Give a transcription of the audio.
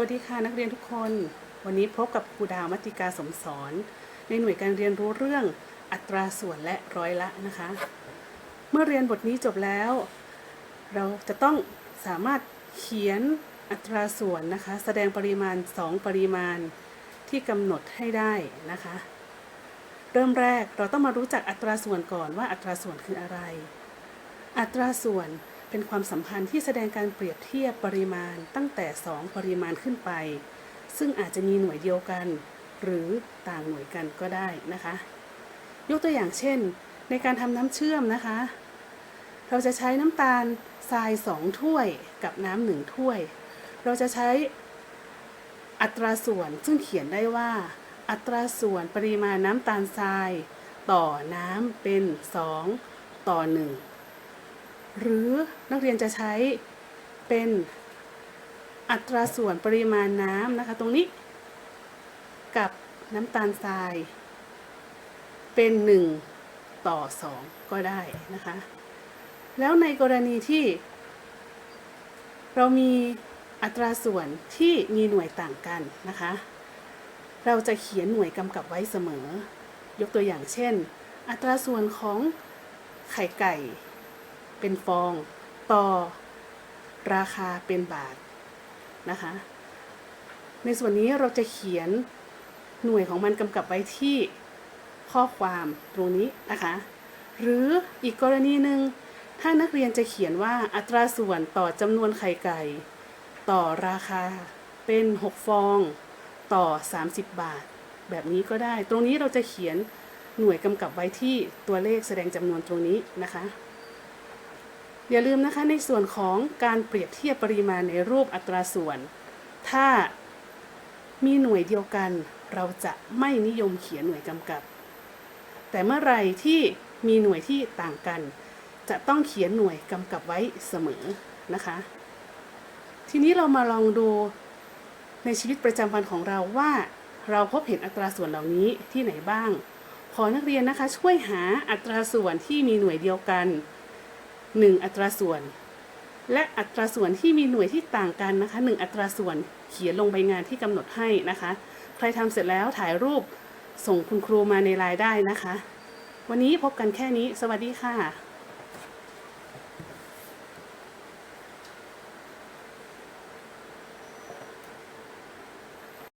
วัสดีค่ะนักเรียนทุกคน วันนี้พบกับครูดาวมัติกาสมสอน ในหน่วยการเรียนรู้เรื่องอัตราส่วนและร้อยละนะคะ เมื่อเรียนบทนี้จบแล้ว เราจะต้องสามารถเขียนอัตราส่วนนะคะ แสดงปริมาณ 2 ปริมาณที่กำหนดให้ได้นะคะ เริ่มแรกเราต้องมารู้จักอัตราส่วนก่อนว่าอัตราส่วนคืออะไร อัตราส่วน เป็นความสัมพันธ์ที่แสดงการเปรียบเทียบปริมาณตั้งแต่ 2 ปริมาณขึ้นไป ซึ่งอาจจะมีหน่วยเดียวกัน หรือต่างหน่วยกันก็ได้นะคะ ยกตัวอย่างเช่น ในการทำน้ำเชื่อมนะคะ เราจะใช้น้ำตาลทราย 2 ถ้วยกับน้ำหนึ่งถ้วย เราจะใช้อัตราส่วนซึ่งเขียนได้ว่า อัตราส่วนปริมาณน้ำตาลทราย ต่อน้ำเป็น 2 ต่อ 1 หรือนักเรียนจะใช้เป็นอัตราส่วนปริมาณน้ำนะคะ ตรงนี้ กับน้ำตาลทราย เป็น 1 ต่อ 2 ก็ได้นะคะ แล้วในกรณีที่ เรามีอัตราส่วนที่มีหน่วยต่างกันนะคะ เราจะเขียนหน่วยกำกับไว้เสมอ ยกตัวอย่างเช่น อัตราส่วนของไข่ไก่ เป็นฟอง ต่อ ราคาเป็นบาทนะคะ ในส่วนนี้เราจะเขียนหน่วยของมันกำกับไว้ที่ข้อความตรงนี้นะคะ หรืออีกกรณีหนึ่งถ้านักเรียนจะเขียนว่าอัตราส่วนต่อจำนวนไข่ไก่ ต่อราคาเป็น 6 ฟอง ต่อ 30 บาท แบบนี้ก็ได้ ตรงนี้เราจะเขียนหน่วยกำกับไว้ที่ตัวเลขแสดงจำนวนตรงนี้นะคะ อย่าลืมนะคะในส่วนของการเปรียบเทียบปริมาณในรูปอัตราส่วน ถ้ามีหน่วยเดียวกัน เราจะไม่นิยมเขียนหน่วยกำกับ แต่เมื่อไรที่มีหน่วยที่ต่างกัน จะต้องเขียนหน่วยกำกับไว้เสมอนะคะ ทีนี้เรามาลองดูในชีวิตประจำวันของเราว่า เราพบเห็นอัตราส่วนเหล่านี้ที่ไหนบ้าง ขอนักเรียนนะคะช่วยหาอัตราส่วนที่มีหน่วยเดียวกัน 1 อัตราส่วน และอัตราส่วนที่มีหน่วยที่ต่างกันนะคะ 1 อัตราส่วนเขียนลงใบงานที่กำหนดให้นะคะ ใครทำเสร็จแล้วถ่ายรูปส่งคุณครูมาในไลน์ได้นะคะ วันนี้พบกันแค่นี้ สวัสดีค่ะ